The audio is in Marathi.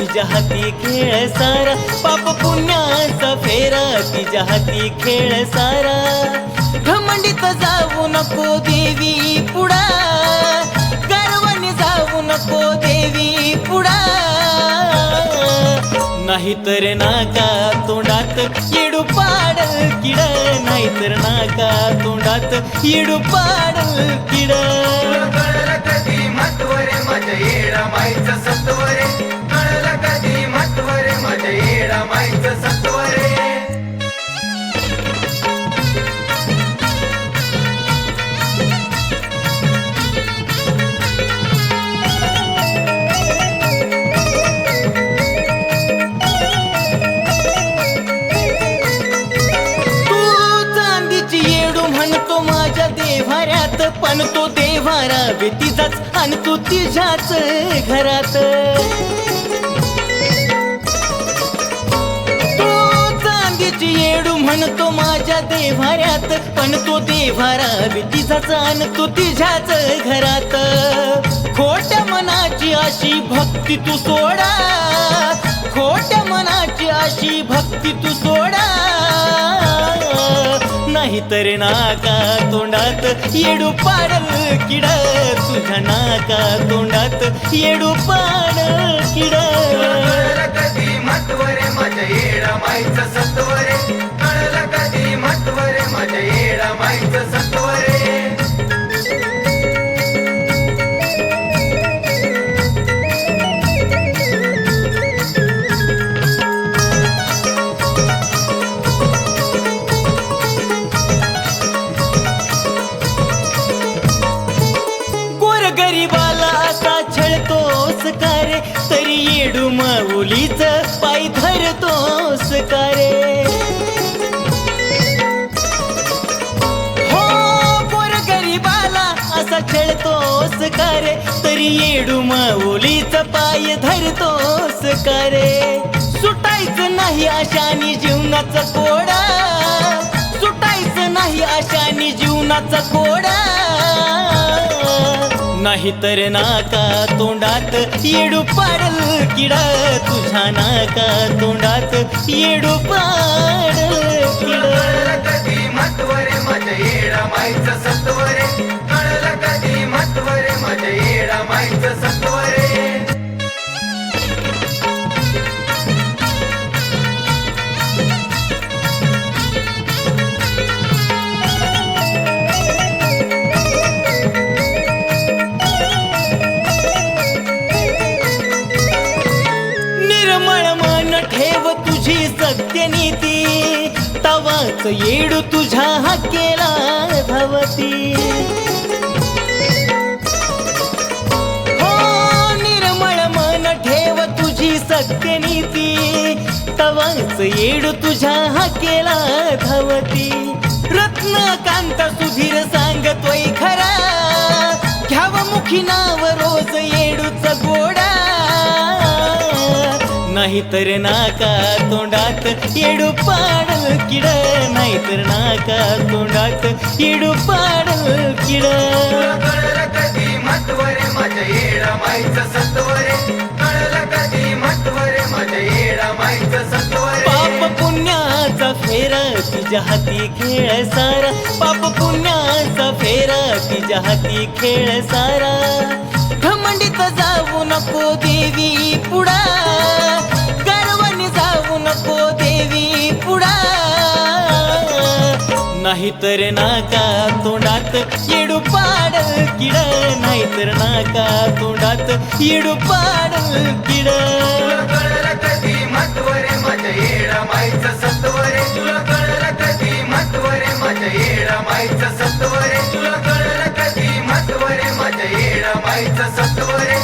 तिच्या हाती खेळ सारा. पाप पुण्याचा फेरा तिच्या हाती खेळ सारा. घमंडीत जाऊ नको देवी पुढा. गर्वाने जाऊ नको देवी पुढा. नाहीतर नाका तोंडात येडू पाडल किड. नाहीतर नाका तोंडात येडू पाडल किड. कळलं कधी माझ्या येडा माईचा सत्वरे. देव्हाऱ्यात पण तो देव्हारा तिचाच आणि तू तिच्याच घरात. देव्हाऱ्यात पण तो देव्हारा तिचाच आणि तू तिझ्याच घरात खोट्या मनाची अशी भक्ती तू सोडा खोट्या मनाची अशी भक्ती तू सोडा नाहीतर नाका तोंडात येडू पाडल किड तुझ्या नाका तोंडात येडू पाडल किड कधी महत्त्व माझ्या येडा माईचा सत्वर छळतोस का तरी येडू माऊलीच पाय धरतोस का रे हो पोर गरीबाला असा छळतोस का तरी येडू माऊलीच पाय धरतोस का रे सुटायचं नाही अशानी जीवनाचा कोडा सुटायचं नाही अशानी जीवनाचा कोडा. नाहीतर नाका तोंडात येडू पाडल किडा तुझा नाका तोंडात येडू पाडल किडा. कळलं सत्यनीती तवाच येडू तुझ्या हाकेला भवती हो निर्मळ मन ठेव तुझी सत्यनीती तवाच येडू तुझ्या हाकेला धावती. रत्नकांत सुधीर सांगतोय खरा घ्याव मुखी नाव रोज येडूच गो नाहीतर नाका तोंडात येडू पाडल किड नाहीतर नाका तोंडात येडू पाडल किड. पाप पुण्याचा फेरा तिच्या हाती खेळ सारा. पाप पुण्याचा फेरा तिच्या हाती खेळ सारा. नाहीतर नाका तोंडात येडू पाड किड नाहीतर नाका तोंडात येडू पाड किड तुला